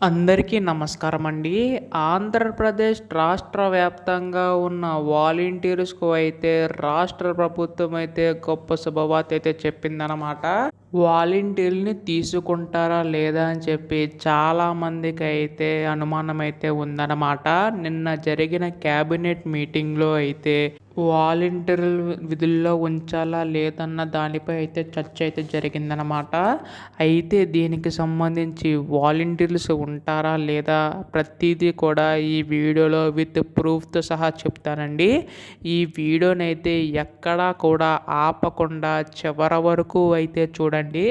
అందరికీ నమస్కారం అండి ఆంధ్రప్రదేశ్ రాష్ట్ర వ్యాప్తంగా ఉన్న వాలంటీర్స్కు అయితే రాష్ట్ర ప్రభుత్వం అయితే గొప్ప శుభవార్త అయితే చెప్పిందనమాట వాలంటీర్ని తీసుకుంటారా లేదా అని చెప్పి చాలామందికి అయితే అనుమానం అయితే ఉందన్నమాట. నిన్న జరిగిన క్యాబినెట్ మీటింగ్లో అయితే వాలంటీర్లు విధుల్లో ఉంచాలా లేదన్న దానిపై అయితే చర్చ అయితే జరిగిందనమాట అయితే దీనికి సంబంధించి వాలంటీర్స్ ఉంటారా లేదా ప్రతిదీ కూడా ఈ వీడియోలో విత్ ప్రూఫ్తో సహా చెప్తానండి. ఈ వీడియోనైతే ఎక్కడా కూడా ఆపకుండా చివరి వరకు అయితే చూడండి.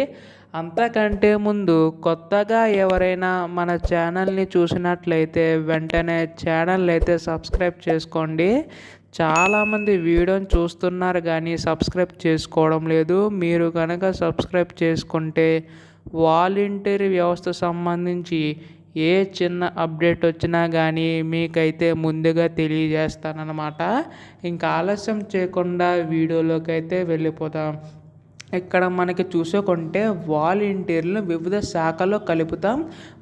అంతకంటే ముందు కొత్తగా ఎవరైనా మన ఛానల్ని చూసినట్లయితే వెంటనే ఛానల్ అయితే సబ్స్క్రైబ్ చేసుకోండి. చాలామంది వీడియోని చూస్తున్నారు కానీ సబ్స్క్రైబ్ చేసుకోవడం లేదు. మీరు కనుక సబ్స్క్రైబ్ చేసుకుంటే వాలంటీర్ వ్యవస్థ సంబంధించి ఏ చిన్న అప్డేట్ వచ్చినా కానీ మీకైతే ముందుగా తెలియజేస్తానన్నమాట. ఇంకా ఆలస్యం చేయకుండా వీడియోలోకి అయితే వెళ్ళిపోతాం. ఇక్కడ మనకి చూసుకుంటే వాలంటీర్లను వివిధ శాఖలో కలుపుతాం.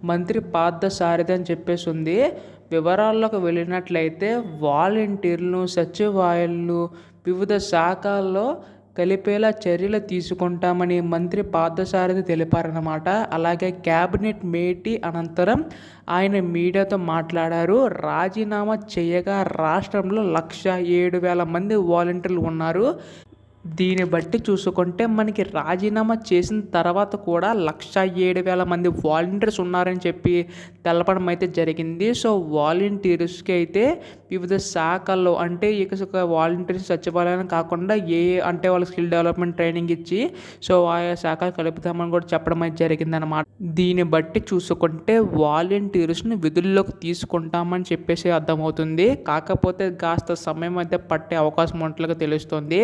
మంత్రి పార్థ సారథి అని చెప్పేసి ఉంది. వివరాల్లోకి వెళ్ళినట్లయితే వాలంటీర్లు సచివాలయాలు వివిధ శాఖల్లో కలిపేలా చర్యలు తీసుకుంటామని మంత్రి పార్థసారథి తెలిపారన్నమాట. అలాగే క్యాబినెట్ మేటి అనంతరం ఆయన మీడియాతో మాట్లాడారు. రాజీనామా చేయగా రాష్ట్రంలో లక్ష ఏడు వేల మంది వాలంటీర్లు ఉన్నారు. దీన్ని బట్టి చూసుకుంటే మనకి రాజీనామా చేసిన తర్వాత కూడా లక్ష ఏడు వేల మంది వాలంటీర్స్ ఉన్నారని చెప్పి తెలపడం అయితే జరిగింది. సో వాలంటీర్స్కి అయితే వివిధ శాఖల్లో అంటే ఇక వాలంటీర్స్ సచివాలయం కాకుండా ఏ అంటే వాళ్ళకి స్కిల్ డెవలప్మెంట్ ట్రైనింగ్ ఇచ్చి సో ఆయా శాఖలు కలుపుతామని కూడా చెప్పడం అయితే జరిగిందనమాట దీన్ని బట్టి చూసుకుంటే వాలంటీర్స్ని విధుల్లోకి తీసుకుంటామని చెప్పేసి అర్థమవుతుంది. కాకపోతే కాస్త సమయం అయితే పట్టే అవకాశం ఉన్నట్లుగా తెలుస్తుంది.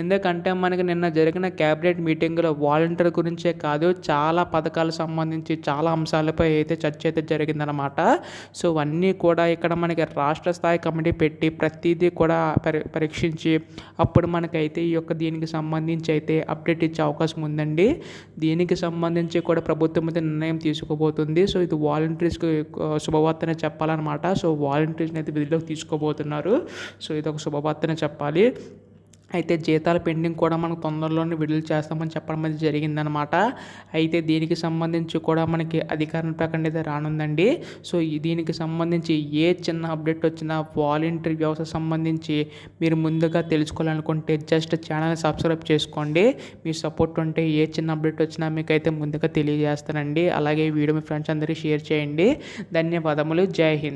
ఎందుకంటే ఎందుకంటే మనకి నిన్న జరిగిన క్యాబినెట్ మీటింగ్లో వాలంటీర్ గురించే కాదు చాలా పథకాలకు సంబంధించి చాలా అంశాలపై అయితే చర్చ అయితే జరిగిందనమాట సో అన్నీ కూడా ఇక్కడ మనకి రాష్ట్ర స్థాయి కమిటీ పెట్టి ప్రతిదీ కూడా పరి పరీక్షించి అప్పుడు మనకైతే ఈ యొక్క దీనికి సంబంధించి అయితే అప్డేట్ ఇచ్చే అవకాశం ఉందండి. దీనికి సంబంధించి కూడా ప్రభుత్వం అయితే నిర్ణయం తీసుకోబోతుంది. సో ఇది వాలంటీర్స్కి శుభవార్తనే చెప్పాలన్నమాట. సో వాలంటీర్స్ని అయితే విధిలోకి తీసుకోబోతున్నారు. సో ఇది ఒక శుభవార్తనే చెప్పాలి. అయితే జీతాల పెండింగ్ కూడా మనకు తొందరలోనే విడుదల చేస్తామని చెప్పడం అనేది జరిగిందనమాట అయితే దీనికి సంబంధించి కూడా మనకి అధికారం ప్రకటన అయితే రానుందండి. సో దీనికి సంబంధించి ఏ చిన్న అప్డేట్ వచ్చినా వాలంటీర్ వ్యవస్థ సంబంధించి మీరు ముందుగా తెలుసుకోవాలనుకుంటే జస్ట్ ఛానల్ సబ్స్క్రైబ్ చేసుకోండి. మీ సపోర్ట్ ఉంటే ఏ చిన్న అప్డేట్ వచ్చినా మీకైతే ముందుగా తెలియజేస్తానండి. అలాగే వీడియో మీ ఫ్రెండ్స్ అందరికీ షేర్ చేయండి. ధన్యవాదములు. జై హింద్.